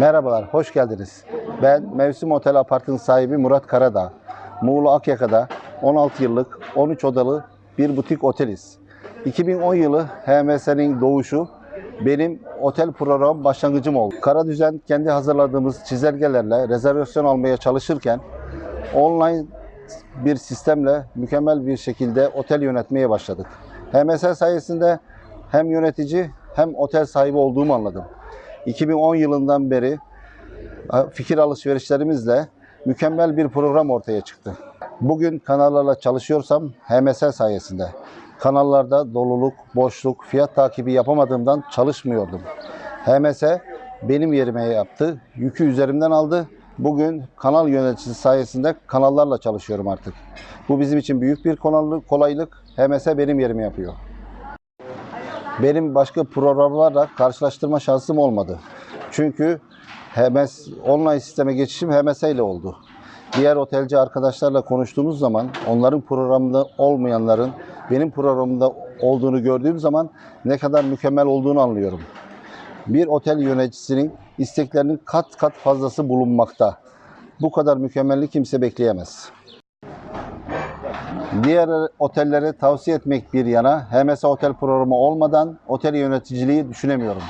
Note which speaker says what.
Speaker 1: Merhabalar, hoş geldiniz. Ben Mevsim Otel Apart'ın sahibi Murat Karadağ. Muğla Akyaka'da 16 yıllık 13 odalı bir butik oteliz. 2010 yılı HMS'nin doğuşu benim otel program başlangıcım oldu. Karadüzen kendi hazırladığımız çizelgelerle rezervasyon almaya çalışırken online bir sistemle mükemmel bir şekilde otel yönetmeye başladık. HMS sayesinde hem yönetici hem otel sahibi olduğumu anladım. 2010 yılından beri fikir alışverişlerimizle mükemmel bir program ortaya çıktı. Bugün kanallarla çalışıyorsam HMS sayesinde. Kanallarda doluluk, boşluk, fiyat takibi yapamadığımdan çalışmıyordum. HMS benim yerime yaptı, yükü üzerimden aldı. Bugün kanal yöneticisi sayesinde kanallarla çalışıyorum artık. Bu bizim için büyük bir kolaylık. HMS benim yerime yapıyor. Benim başka programlarla karşılaştırma şansım olmadı. Çünkü HMS online sisteme geçişim HMS ile oldu. Diğer otelci arkadaşlarla konuştuğumuz zaman onların programında olmayanların benim programımda olduğunu gördüğüm zaman ne kadar mükemmel olduğunu anlıyorum. Bir otel yöneticisinin isteklerinin kat kat fazlası bulunmakta. Bu kadar mükemmellik kimse bekleyemez. Diğer otellere tavsiye etmek bir yana HMS otel programı olmadan otel yöneticiliği düşünemiyorum.